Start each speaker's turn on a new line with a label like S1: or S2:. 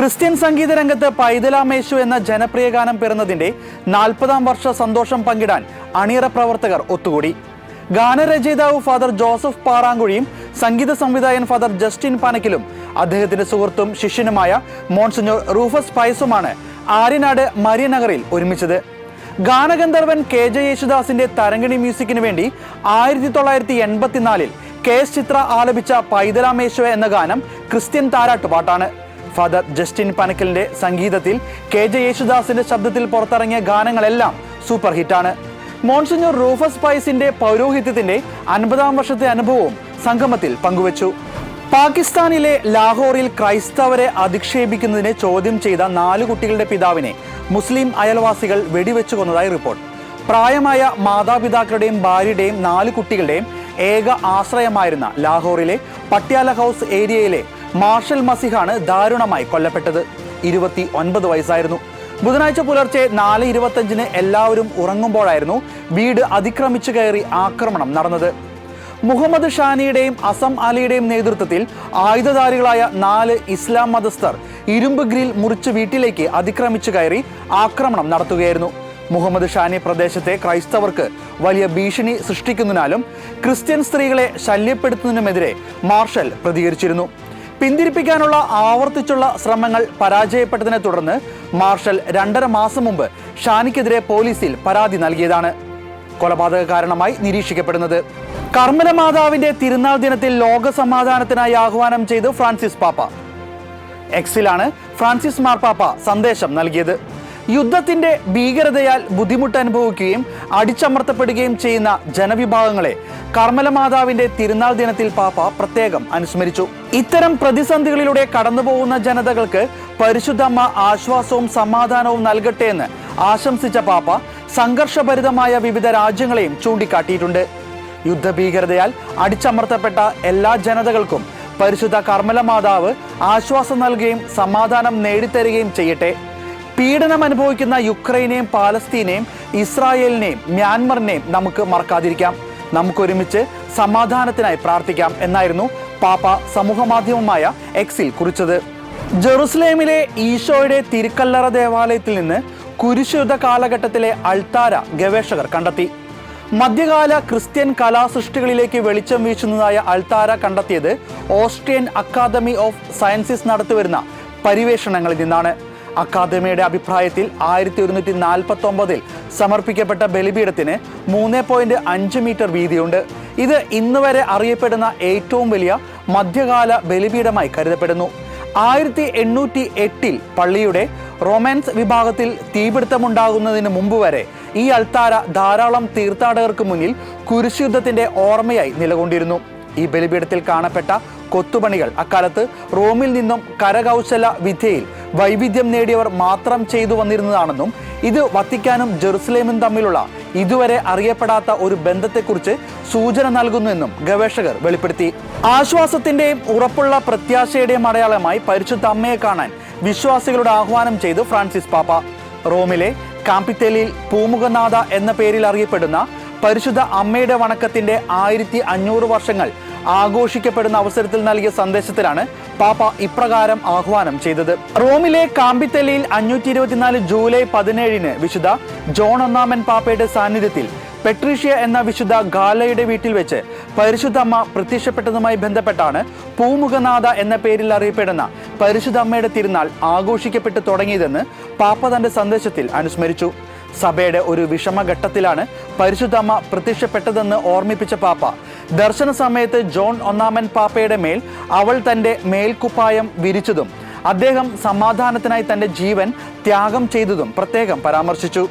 S1: Christian സംഗീത രംഗത്ത് പൈതലാമേശു എന്ന ജനപ്രിയ ഗാനം പിറന്നതിന്റെ നാൽപ്പതാം വർഷ സന്തോഷം പങ്കിടാൻ അണിയറ പ്രവർത്തകർ ഒത്തുകൂടി. ഗാനരചയിതാവ് ഫാദർ ജോസഫ് പാറാങ്കുഴിയും സംഗീത സംവിധായകൻ ഫാദർ ജസ്റ്റിൻ പാനക്കിലും അദ്ദേഹത്തിന്റെ സുഹൃത്തും ശിഷ്യനുമായ മോൺസിഞ്ഞോർ റൂഫസ് പൈസുമാണ് ആര്യനാട് മരിയനഗറിൽ ഒരുമിച്ചത്. ഗാനഗന്ധർവൻ കെ ജെ യേശുദാസിന്റെ തരംഗിണി മ്യൂസിക്കിന് വേണ്ടി ആയിരത്തി തൊള്ളായിരത്തി എൺപത്തിനാലിൽ കെ എസ് ചിത്ര ആലപിച്ച പൈതലാമേശ്വ എന്ന ഗാനം ക്രിസ്ത്യൻ താരാട്ടുപാട്ടാണ്. ഫാദർ ജസ്റ്റിൻ പനക്കലിന്റെ സംഗീതത്തിൽ കെ ജെ യേശുദാസിന്റെ ശബ്ദത്തിൽ പുറത്തിറങ്ങിയ ഗാനങ്ങളെല്ലാം സൂപ്പർ ഹിറ്റാണ്. മോൺസിഞ്ഞർ റൂഫസ് പൈസിന്റെ പൗരോഹിത്യത്തിന്റെ അൻപതാം വർഷത്തെ അനുഭവവും സംഗമത്തിൽ പങ്കുവച്ചു. പാകിസ്ഥാനിലെ ലാഹോറിൽ ക്രൈസ്തവരെ അധിക്ഷേപിക്കുന്നതിനെ ചോദ്യം ചെയ്ത നാലു കുട്ടികളുടെ പിതാവിനെ മുസ്ലിം അയൽവാസികൾ വെടിവെച്ചു കൊന്നതായി റിപ്പോർട്ട്. പ്രായമായ മാതാപിതാക്കളുടെയും ഭാര്യയുടെയും നാല് കുട്ടികളുടെയും ഏക ആശ്രയമായിരുന്ന ലാഹോറിലെ പട്യാല ഹൗസ് ഏരിയയിലെ മാർഷൽ മസിഹാണ് ദാരുണമായി കൊല്ലപ്പെട്ടത്. ഇരുപത്തി ഒൻപത് വയസ്സായിരുന്നു. ബുധനാഴ്ച പുലർച്ചെ നാല് ഇരുപത്തഞ്ചിന് എല്ലാവരും ഉറങ്ങുമ്പോഴായിരുന്നു വീട് അതിക്രമിച്ചു കയറി ആക്രമണം നടന്നത്. മുഹമ്മദ് ഷാനിയുടെയും അസം അലിയുടെയും നേതൃത്വത്തിൽ ആയുധധാരികളായ നാല് ഇസ്ലാം മതസ്ഥർ ഇരുമ്പ് ഗ്രിൽ മുറിച്ച് വീട്ടിലേക്ക് അതിക്രമിച്ചു കയറി ആക്രമണം നടത്തുകയായിരുന്നു. മുഹമ്മദ് ഷാനി പ്രദേശത്തെ ക്രൈസ്തവർക്ക് വലിയ ഭീഷണി സൃഷ്ടിക്കുന്നതിനാലും ക്രിസ്ത്യൻ സ്ത്രീകളെ ശല്യപ്പെടുത്തുന്നതിനുമെതിരെ മാർഷൽ പ്രതികരിച്ചിരുന്നു. പിന്തിരിപ്പിക്കാനുള്ള ആവർത്തിച്ചുള്ള ശ്രമങ്ങൾ പരാജയപ്പെട്ടതിനെ തുടർന്ന് മാർഷൽ രണ്ടര മാസം മുമ്പ് ഷാനിക്കെതിരെ പോലീസിൽ പരാതി നൽകിയതാണ്. കൊലപാതക കാരണമായി നിരീക്ഷിക്കപ്പെടുന്നത്. കർമ്മല മാതാവിന്റെ തിരുനാൾ ദിനത്തിൽ ലോക സമാധാനത്തിനായി ആഹ്വാനം ചെയ്ത് ഫ്രാൻസിസ് പാപ്പ. എക്സിലാണ് ഫ്രാൻസിസ് മാർപ്പാപ്പ സന്ദേശം നൽകിയത്. യുദ്ധത്തിന്റെ ഭീകരതയാൽ ബുദ്ധിമുട്ട് അനുഭവിക്കുകയും അടിച്ചമർത്തപ്പെടുകയും ചെയ്യുന്ന ജനവിഭാഗങ്ങളെ കർമ്മല മാതാവിന്റെ തിരുനാൾ ദിനത്തിൽ പാപ്പ പ്രത്യേകം അനുസ്മരിച്ചു. ഇത്തരം പ്രതിസന്ധികളിലൂടെ കടന്നുപോകുന്ന ജനതകൾക്ക് പരിശുദ്ധമ്മ ആശ്വാസവും സമാധാനവും നൽകട്ടെ എന്ന് ആശംസിച്ച പാപ്പ സംഘർഷഭരിതമായ വിവിധ രാജ്യങ്ങളെയും ചൂണ്ടിക്കാട്ടിയിട്ടുണ്ട്. യുദ്ധഭീകരതയാൽ അടിച്ചമർത്തപ്പെട്ട എല്ലാ ജനതകൾക്കും പരിശുദ്ധ കർമ്മല മാതാവ് ആശ്വാസം നൽകുകയും സമാധാനം നേടിത്തരികയും ചെയ്യട്ടെ. പീഡനം അനുഭവിക്കുന്ന യുക്രൈനെയും പാലസ്തീനെയും ഇസ്രായേലിനെയും മ്യാൻമറിനെയും നമുക്ക് മറക്കാതിരിക്കാം. നമുക്കൊരുമിച്ച് സമാധാനത്തിനായി പ്രാർത്ഥിക്കാം എന്നായിരുന്നു പാപ്പ സമൂഹമാധ്യമമായ എക്സിൽ കുറിച്ചത്. ജെറുസലേമിലെ ഈശോയുടെ തിരുക്കല്ലറ ദേവാലയത്തിൽ നിന്ന് കുരിശുദ്ധ കാലഘട്ടത്തിലെ അൾത്താര ഗവേഷകർ കണ്ടെത്തി. മധ്യകാല ക്രിസ്ത്യൻ കലാസൃഷ്ടികളിലേക്ക് വെളിച്ചം വീശുന്നതായ അൾത്താര കണ്ടെത്തിയത് ഓസ്ട്രിയൻ അക്കാദമി ഓഫ് സയൻസസ് നടത്തിവരുന്ന പരിവേഷണങ്ങളിൽ നിന്നാണ്. അക്കാദമിയുടെ അഭിപ്രായത്തിൽ ആയിരത്തി ഒരുന്നൂറ്റി നാൽപ്പത്തി ഒമ്പതിൽ സമർപ്പിക്കപ്പെട്ട ബലിപീഠത്തിന് മൂന്ന് പോയിന്റ് അഞ്ച് മീറ്റർ വീതിയുണ്ട്. ഇത് ഇന്ന് വരെ അറിയപ്പെടുന്ന ഏറ്റവും വലിയ മധ്യകാല ബലിപീഠമായി കരുതപ്പെടുന്നു. ആയിരത്തി എണ്ണൂറ്റി എട്ടിൽ പള്ളിയുടെ റൊമാൻസ് വിഭാഗത്തിൽ തീപിടുത്തമുണ്ടാകുന്നതിന് മുമ്പ് വരെ ഈ അൾത്താര ധാരാളം തീർത്ഥാടകർക്ക് മുന്നിൽ കുരിശുദ്ധത്തിന്റെ ഓർമ്മയായി നിലകൊണ്ടിരുന്നു. ഈ ബലിപീഠത്തിൽ കാണപ്പെട്ട കൊത്തുപണികൾ. അക്കാലത്ത് റോമിൽ നിന്നും കരകൗശല വിദ്യയിൽ വൈവിധ്യം നേടിയവർ മാത്രം ചെയ്തു വന്നിരുന്നതാണെന്നും ഇത് വത്തിക്കാനും ജെറുസലേമും തമ്മിലുള്ള ഇതുവരെ അറിയപ്പെടാത്ത ഒരു ബന്ധത്തെക്കുറിച്ച് സൂചന നൽകുന്നുവെന്നും ഗവേഷകർ വെളിപ്പെടുത്തി. ആശ്വാസത്തിന്റെയും ഉറപ്പുള്ള പ്രത്യാശയുടെയും അടയാളമായി പരിശുദ്ധ അമ്മയെ കാണാൻ വിശ്വാസികളുടെ ആഹ്വാനം ചെയ്തു ഫ്രാൻസിസ് പാപ്പ. റോമിലെ കാമ്പിത്തേലിയിൽ പൂമുഖനാഥ എന്ന പേരിൽ അറിയപ്പെടുന്ന പരിശുദ്ധ അമ്മയുടെ വണക്കത്തിന്റെ ആയിരത്തി അഞ്ഞൂറ് വർഷങ്ങൾ ആഘോഷിക്കപ്പെടുന്ന അവസരത്തിൽ നൽകിയ സന്ദേശത്തിലാണ് പാപ്പ ഇപ്രകാരം ആഹ്വാനം ചെയ്തത്. റോമിലെ കാമ്പിത്തലിയിൽ അഞ്ഞൂറ്റി ഇരുപത്തിനാല് ജൂലൈ പതിനേഴിന് വിശുദ്ധ ജോൺ ഒന്നാമൻ പാപ്പയുടെ സാന്നിധ്യത്തിൽ പെട്രീഷ്യ എന്ന വിശുദ്ധ ഗാലയുടെ വീട്ടിൽ വെച്ച് പരിശുദ്ധമ്മ പ്രത്യക്ഷപ്പെട്ടതുമായി ബന്ധപ്പെട്ടാണ് പൂമുഖനാഥ എന്ന പേരിൽ അറിയപ്പെടുന്ന പരിശുദ്ധ അമ്മയുടെ തിരുനാൾ ആഘോഷിക്കപ്പെട്ടു തുടങ്ങിയതെന്ന് പാപ്പ തന്റെ സന്ദേശത്തിൽ അനുസ്മരിച്ചു. സഭയുടെ ഒരു വിഷമഘട്ടത്തിലാണ് പരിശുദ്ധമ്മ പ്രത്യക്ഷപ്പെട്ടതെന്ന് ഓർമ്മിപ്പിച്ച പാപ്പ. ദർശന സമയത്ത് ജോൺ ഒന്നാമൻ പാപ്പയുടെ മേൽ അവൾ തന്റെ മേൽക്കുപ്പായം വിരിച്ചതും അദ്ദേഹം സമാധാനത്തിനായി തന്റെ ജീവൻ ത്യാഗം ചെയ്തതും പ്രത്യേകം പരാമർശിച്ചു.